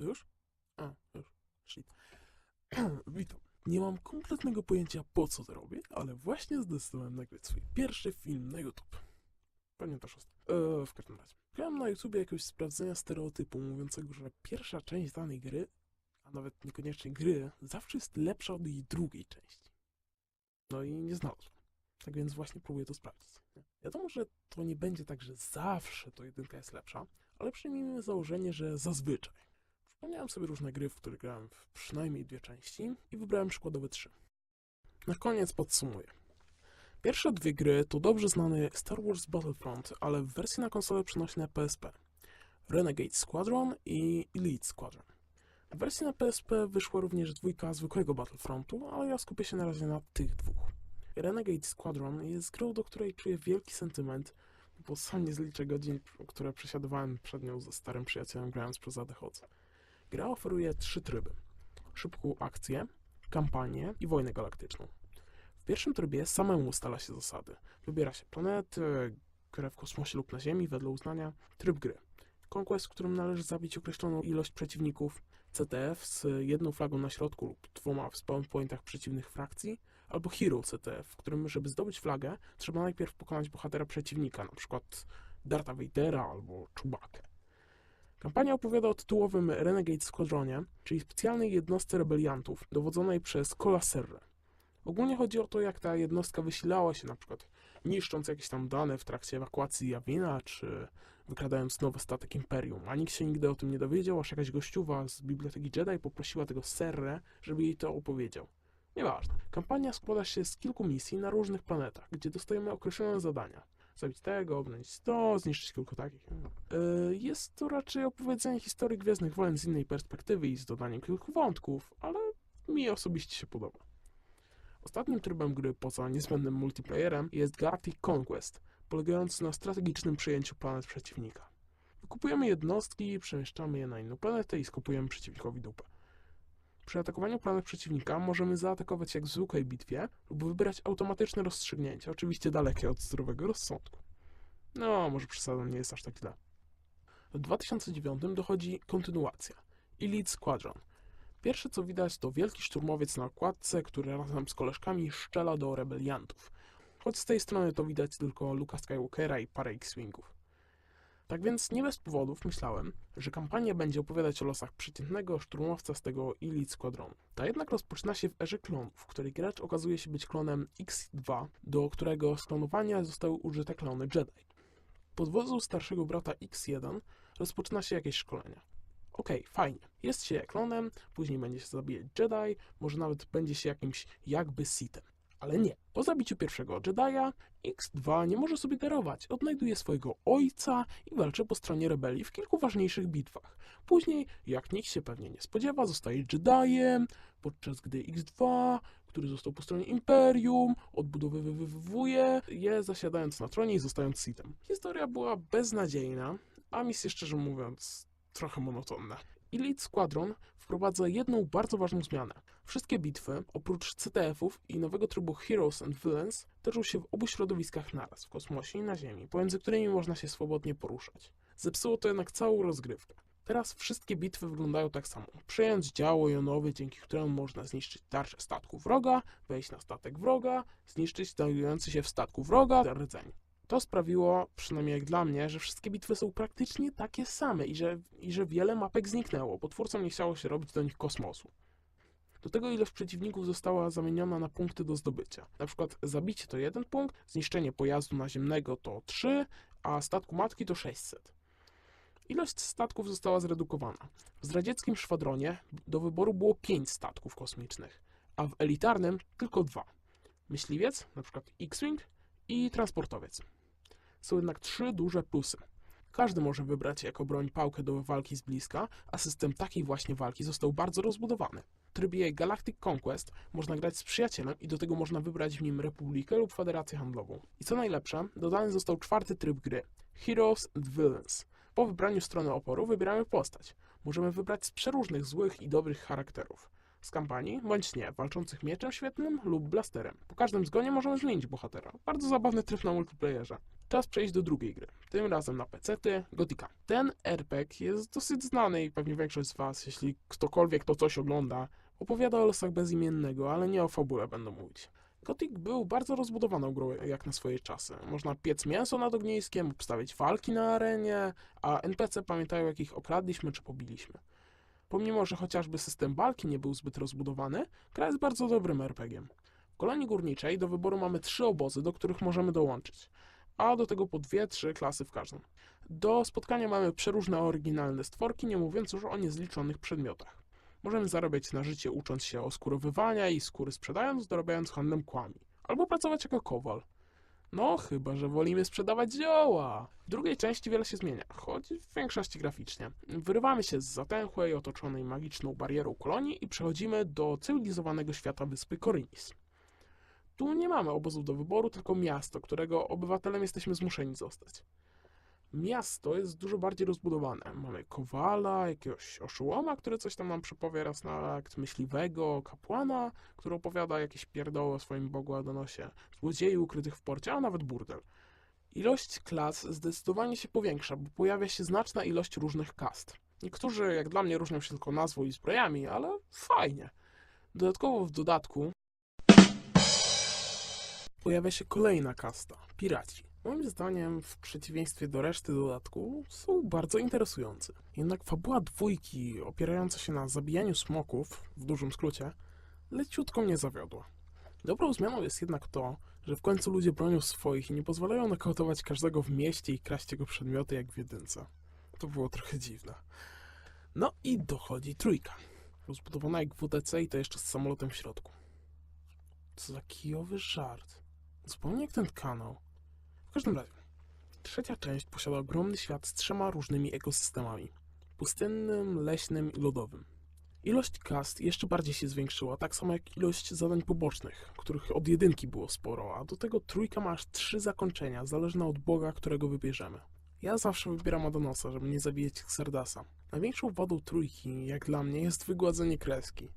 Już? A, już. Shit. Witam. Nie mam kompletnego pojęcia po co to robię, ale właśnie zdecydowałem nagrać swój pierwszy film na YouTube. Pewnie też ostatni. Eee, w każdym razie. Miałem na YouTubie jakiegoś sprawdzenia stereotypu mówiącego, że pierwsza część danej gry, a nawet niekoniecznie gry, zawsze jest lepsza od jej drugiej części. No i nie znalazłem. Tak więc właśnie próbuję to sprawdzić. Wiadomo, że to nie będzie tak, że zawsze to jedynka jest lepsza, ale przyjmijmy założenie, że zazwyczaj. Przypomniałem sobie różne gry, w które grałem w przynajmniej dwie części i wybrałem przykładowe trzy. Na koniec podsumuję. Pierwsze dwie gry to dobrze znany Star Wars Battlefront, ale w wersji na konsolę przenośne PSP. Renegade Squadron i Elite Squadron. W wersji na PSP wyszła również dwójka zwykłego Battlefrontu, ale ja skupię się na razie na tych dwóch. Renegade Squadron jest grą, do której czuję wielki sentyment, bo sam nie zliczę godzin, które przesiadowałem przed nią ze starym przyjacielem grając przez ADHD. Gra oferuje trzy tryby. Szybką akcję, kampanię i wojnę galaktyczną. W pierwszym trybie samemu ustala się zasady. Wybiera się planety, grę w kosmosie lub na Ziemi wedle uznania, tryb gry. Conquest, w którym należy zabić określoną ilość przeciwników, CTF z jedną flagą na środku lub dwoma w spawn pointach przeciwnych frakcji, albo Hero CTF, w którym, żeby zdobyć flagę, trzeba najpierw pokonać bohatera przeciwnika, przykład Darta Vadera albo Chewbacca. Kampania opowiada o tytułowym Renegade Squadronie, czyli specjalnej jednostce rebeliantów, dowodzonej przez Cola Serre. Ogólnie chodzi o to, jak ta jednostka wysilała się, na przykład niszcząc jakieś tam dane w trakcie ewakuacji Jawina, czy wykradając nowy statek Imperium. A nikt się nigdy o tym nie dowiedział, aż jakaś gościuwa z Biblioteki Jedi poprosiła tego Serre, żeby jej to opowiedział. Nieważne. Kampania składa się z kilku misji na różnych planetach, gdzie dostajemy określone zadania. Zabić tego, obronić to, zniszczyć kilku takich. Yy, Jest to raczej opowiedzenie historii Gwiezdnych Wojen z innej perspektywy i z dodaniem kilku wątków, ale mi osobiście się podoba. Ostatnim trybem gry poza niezbędnym multiplayerem jest Galactic Conquest, polegający na strategicznym przejęciu planet przeciwnika. Wykupujemy jednostki, przemieszczamy je na inną planetę i skopujemy przeciwnikowi dupę. Przy atakowaniu planet przeciwnika możemy zaatakować jak w zwykłej bitwie lub wybrać automatyczne rozstrzygnięcie, oczywiście dalekie od zdrowego rozsądku. No, może przesadą nie jest aż tak źle. W 2009 dochodzi kontynuacja Elite Squadron. Pierwsze co widać to wielki szturmowiec na okładce, który razem z koleżkami szczela do rebeliantów. Choć z tej strony to widać tylko Luka Skywalkera i parę X-Wingów. Tak więc nie bez powodów myślałem, że kampania będzie opowiadać o losach przeciętnego szturmowca z tego Elite Squadronu. Ta jednak rozpoczyna się w erze klonów, w której gracz okazuje się być klonem X2, do którego z klonowania zostały użyte klony Jedi. Pod wodzą starszego brata X1 rozpoczyna się jakieś szkolenia. Okej, fajnie. Jest się klonem, później będzie się zabijać Jedi, może nawet będzie się jakimś jakby Sithem. Ale nie. Po zabiciu pierwszego Jedi'a, X2 nie może sobie darować. Odnajduje swojego ojca i walczy po stronie rebelii w kilku ważniejszych bitwach. Później, jak nikt się pewnie nie spodziewa, zostaje Jedi'em, podczas gdy X2, który został po stronie Imperium, odbudowywuje je zasiadając na tronie i zostając Sithem. Historia była beznadziejna, a misje szczerze mówiąc trochę monotonna. Elite Squadron wprowadza jedną bardzo ważną zmianę. Wszystkie bitwy, oprócz CTF-ów i nowego trybu Heroes and Villains, toczą się w obu środowiskach naraz, w kosmosie i na Ziemi, pomiędzy którymi można się swobodnie poruszać. Zepsuło to jednak całą rozgrywkę. Teraz wszystkie bitwy wyglądają tak samo. Przejąć działo jonowe, dzięki któremu można zniszczyć tarczę statku wroga, wejść na statek wroga, zniszczyć znajdujący się w statku wroga rdzeń. To sprawiło, przynajmniej jak dla mnie, że wszystkie bitwy są praktycznie takie same i że, i że wiele mapek zniknęło, bo twórcom nie chciało się robić do nich kosmosu. Do tego ilość przeciwników została zamieniona na punkty do zdobycia. Na przykład zabicie to jeden punkt, zniszczenie pojazdu naziemnego to 3, a statku matki to 600. Ilość statków została zredukowana. W zdradzieckim szwadronie do wyboru było 5 statków kosmicznych, a w elitarnym tylko dwa. Myśliwiec, na przykład X-Wing i transportowiec. Są jednak trzy duże plusy. Każdy może wybrać jako broń pałkę do walki z bliska, a system takiej właśnie walki został bardzo rozbudowany. W trybie Galactic Conquest można grać z przyjacielem i do tego można wybrać w nim Republikę lub Federację Handlową. I co najlepsze, dodany został czwarty tryb gry Heroes and Villains. Po wybraniu strony oporu wybieramy postać. Możemy wybrać z przeróżnych złych i dobrych charakterów. Z kampanii, bądź nie, walczących mieczem świetnym lub blasterem. Po każdym zgonie możemy zmienić bohatera. Bardzo zabawny tryb na multiplayerze. Czas przejść do drugiej gry. Tym razem na PC-ty, Gotika. Ten RPG jest dosyć znany i pewnie większość z Was, jeśli ktokolwiek to coś ogląda, opowiada o losach bezimiennego, ale nie o fabule będę mówić. Gothic był bardzo rozbudowaną grą jak na swoje czasy. Można piec mięso nad ogniskiem, obstawiać walki na arenie, a NPC pamiętają jak ich okradliśmy czy pobiliśmy. Pomimo, że chociażby system walki nie był zbyt rozbudowany, gra jest bardzo dobrym RPG-iem. W kolonii górniczej do wyboru mamy trzy obozy, do których możemy dołączyć, a do tego po dwie, trzy klasy w każdym. Do spotkania mamy przeróżne oryginalne stworki, nie mówiąc już o niezliczonych przedmiotach. Możemy zarabiać na życie ucząc się oskurowywania i skóry sprzedając, dorabiając handlem kłami. Albo pracować jako kowal. No, chyba, że wolimy sprzedawać zioła. W drugiej części wiele się zmienia, choć w większości graficznie. Wyrywamy się z zatęchłej, otoczonej magiczną barierą kolonii i przechodzimy do cywilizowanego świata wyspy Korynis. Tu nie mamy obozu do wyboru, tylko miasto, którego obywatelem jesteśmy zmuszeni zostać. Miasto jest dużo bardziej rozbudowane. Mamy kowala, jakiegoś oszołoma, który coś tam nam przepowie raz na akt, myśliwego, kapłana, który opowiada jakieś pierdoły o swoim bogu Adonosie, złodziei ukrytych w porcie, a nawet burdel. Ilość klas zdecydowanie się powiększa, bo pojawia się znaczna ilość różnych kast. Niektórzy, jak dla mnie, różnią się tylko nazwą i zbrojami, ale fajnie. Dodatkowo w dodatku pojawia się kolejna kasta piraci. Moim zdaniem, w przeciwieństwie do reszty dodatku, są bardzo interesujący. Jednak fabuła dwójki, opierająca się na zabijaniu smoków, w dużym skrócie, leciutko mnie zawiodła. Dobrą zmianą jest jednak to, że w końcu ludzie bronią swoich i nie pozwalają nakautować każdego w mieście i kraść jego przedmioty jak w jedynce. To było trochę dziwne. No i dochodzi trójka. Rozbudowana jak WDC i to jeszcze z samolotem w środku. Co za kijowy żart. Zupełnie jak ten kanał. W każdym razie, trzecia część posiada ogromny świat z trzema różnymi ekosystemami. Pustynnym, leśnym i lodowym. Ilość kast jeszcze bardziej się zwiększyła, tak samo jak ilość zadań pobocznych, których od jedynki było sporo, a do tego trójka ma aż trzy zakończenia, zależne od boga, którego wybierzemy. Ja zawsze wybieram Adonosa, żeby nie zabijać Xerdasa. Największą wadą trójki, jak dla mnie, jest wygładzenie kreski.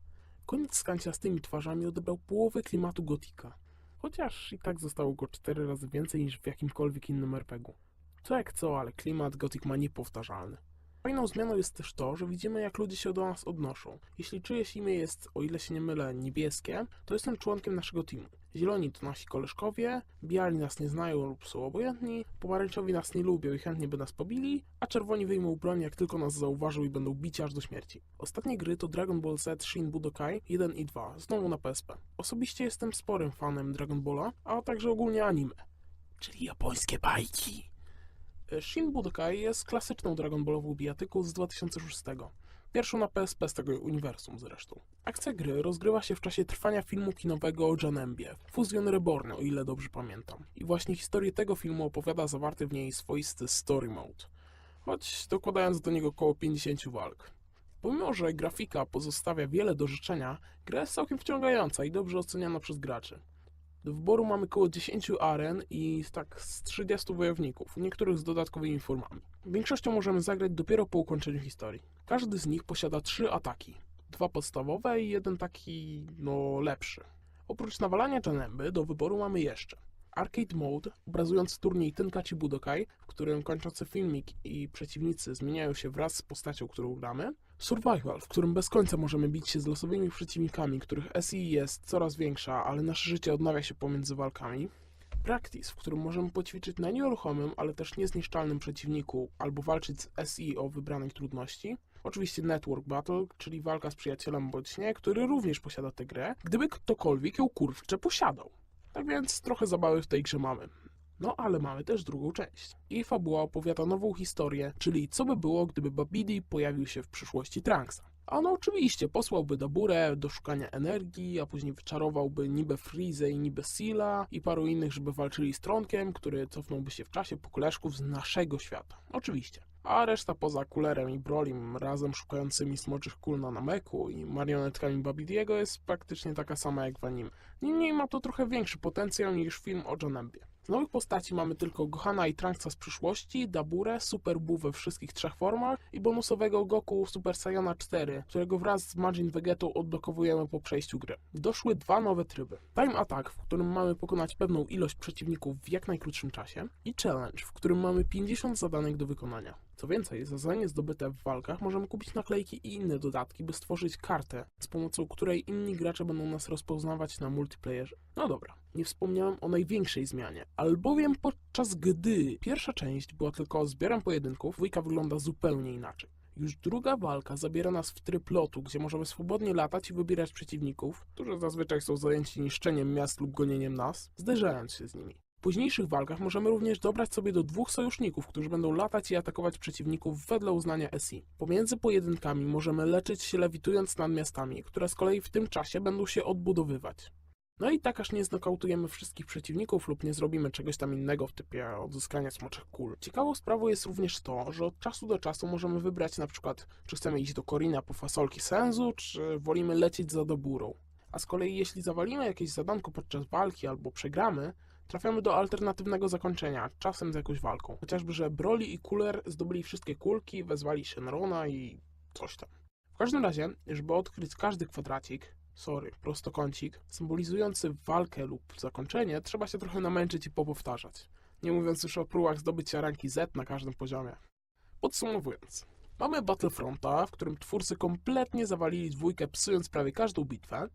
Koniec z kanciastymi twarzami odebrał połowę klimatu gotika. Chociaż i tak zostało go cztery razy więcej niż w jakimkolwiek innym RPG-u. Co jak co, ale klimat Gothic ma niepowtarzalny. Fajną zmianą jest też to, że widzimy jak ludzie się do nas odnoszą. Jeśli czyjeś imię jest, o ile się nie mylę, niebieskie, to jestem członkiem naszego teamu. Zieloni to nasi koleżkowie, biali nas nie znają lub są obojętni, pomarańczowi nas nie lubią i chętnie by nas pobili, a czerwoni wyjmą broń jak tylko nas zauważą i będą bić aż do śmierci. Ostatnie gry to Dragon Ball Z Shin Budokai 1 i 2, znowu na PSP. Osobiście jestem sporym fanem Dragon Balla, a także ogólnie anime. Czyli japońskie bajki. Shin Budokai jest klasyczną Dragon Ballową bijatyką z 2006. Pierwszą na PSP z tego uniwersum zresztą. Akcja gry rozgrywa się w czasie trwania filmu kinowego o Janembie, Fusion Reborn, o ile dobrze pamiętam. I właśnie historię tego filmu opowiada zawarty w niej swoisty story mode. Choć dokładając do niego około 50 walk. Pomimo, że grafika pozostawia wiele do życzenia, gra jest całkiem wciągająca i dobrze oceniana przez graczy. Do wyboru mamy około 10 aren i tak z 30 wojowników, niektórych z dodatkowymi formami. Większością możemy zagrać dopiero po ukończeniu historii. Każdy z nich posiada trzy ataki. Dwa podstawowe i jeden taki, no, lepszy. Oprócz nawalania Janemby do wyboru mamy jeszcze Arcade Mode, obrazujący turniej Tenkachi Budokai, w którym kończący filmik i przeciwnicy zmieniają się wraz z postacią, którą gramy. Survival, w którym bez końca możemy bić się z losowymi przeciwnikami, których SI jest coraz większa, ale nasze życie odnawia się pomiędzy walkami. Practice, w którym możemy poćwiczyć na nieruchomym, ale też niezniszczalnym przeciwniku, albo walczyć z SI o wybranej trudności. Oczywiście Network Battle, czyli walka z przyjacielem bądź nie, który również posiada tę grę, gdyby ktokolwiek ją kurczę posiadał. Tak więc trochę zabawy w tej grze mamy. No ale mamy też drugą część. Jej fabuła opowiada nową historię, czyli co by było, gdyby Babidi pojawił się w przyszłości Trunksa. A on oczywiście posłałby Daburę do szukania energii, a później wyczarowałby niby Freeze i niby Sila i paru innych, żeby walczyli z Tronkiem, który cofnąłby się w czasie po koleżków z naszego świata. Oczywiście. A reszta poza Kulerem i Brolim razem szukającymi smoczych kul na Nameku i marionetkami Babidiego jest praktycznie taka sama jak w anime. Niemniej ma to trochę większy potencjał niż film o Janembie. Z nowych postaci mamy tylko Gohana i Trunks'a z przyszłości, Daburę, Super Buu we wszystkich trzech formach i bonusowego Goku Super Saiyana 4, którego wraz z Majin Vegetą odblokowujemy po przejściu gry. Doszły dwa nowe tryby. Time Attack, w którym mamy pokonać pewną ilość przeciwników w jak najkrótszym czasie i Challenge, w którym mamy 50 zadanek do wykonania. Co więcej, za zadanie zdobyte w walkach możemy kupić naklejki i inne dodatki, by stworzyć kartę, z pomocą której inni gracze będą nas rozpoznawać na multiplayerze. No dobra, nie wspomniałem o największej zmianie, albowiem podczas gdy pierwsza część była tylko zbiorem pojedynków, dwójka wygląda zupełnie inaczej. Już druga walka zabiera nas w tryb lotu, gdzie możemy swobodnie latać i wybierać przeciwników, którzy zazwyczaj są zajęci niszczeniem miast lub gonieniem nas, zderzając się z nimi. Późniejszych walkach możemy również dobrać sobie do dwóch sojuszników, którzy będą latać i atakować przeciwników wedle uznania SI. Pomiędzy pojedynkami możemy leczyć się lewitując nad miastami, które z kolei w tym czasie będą się odbudowywać. No i tak aż nie znokautujemy wszystkich przeciwników lub nie zrobimy czegoś tam innego w typie odzyskania smoczych kul. Ciekawą sprawą jest również to, że od czasu do czasu możemy wybrać na przykład, czy chcemy iść do Korina po fasolki Senzu, czy wolimy lecieć za Doburą. A z kolei jeśli zawalimy jakieś zadanko podczas walki albo przegramy, trafiamy do alternatywnego zakończenia, czasem z jakąś walką. Chociażby, że Broly i Cooler zdobyli wszystkie kulki, wezwali Shenrona i coś tam. W każdym razie, żeby odkryć każdy kwadracik, sorry, prostokącik, symbolizujący walkę lub zakończenie, trzeba się trochę namęczyć i popowtarzać. Nie mówiąc już o próbach zdobycia ranki Z na każdym poziomie. Podsumowując, mamy Battlefronta, w którym twórcy kompletnie zawalili dwójkę, psując prawie każdą bitwę,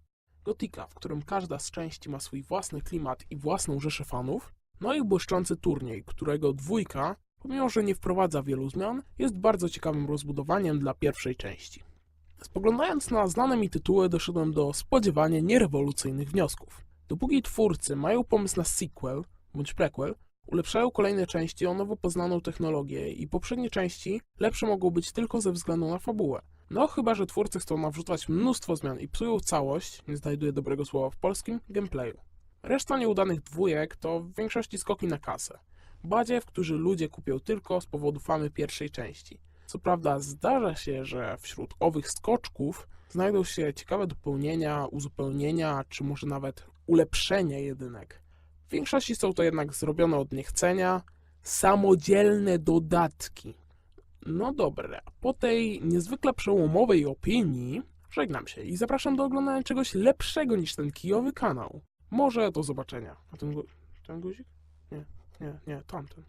Gotika, w którym każda z części ma swój własny klimat i własną rzeszę fanów, no i błyszczący turniej, którego dwójka, pomimo że nie wprowadza wielu zmian, jest bardzo ciekawym rozbudowaniem dla pierwszej części. Spoglądając na znane mi tytuły, doszedłem do spodziewanie nierewolucyjnych wniosków. Dopóki twórcy mają pomysł na sequel bądź prequel, ulepszają kolejne części o nowo poznaną technologię i poprzednie części lepsze mogą być tylko ze względu na fabułę. No chyba, że twórcy chcą nawrzucać mnóstwo zmian i psują całość, nie znajduję dobrego słowa w polskim, gameplayu. Reszta nieudanych dwójek to w większości skoki na kasę. Badziew, którzy ludzie kupią tylko z powodu famy pierwszej części. Co prawda zdarza się, że wśród owych skoczków znajdą się ciekawe dopełnienia, uzupełnienia, czy może nawet ulepszenia jedynek. W większości są to jednak zrobione od niechcenia, samodzielne dodatki. No dobra, po tej niezwykle przełomowej opinii żegnam się i zapraszam do oglądania czegoś lepszego niż ten kijowy kanał. Może do zobaczenia. A ten, ten guzik? Nie, nie, nie, tamten.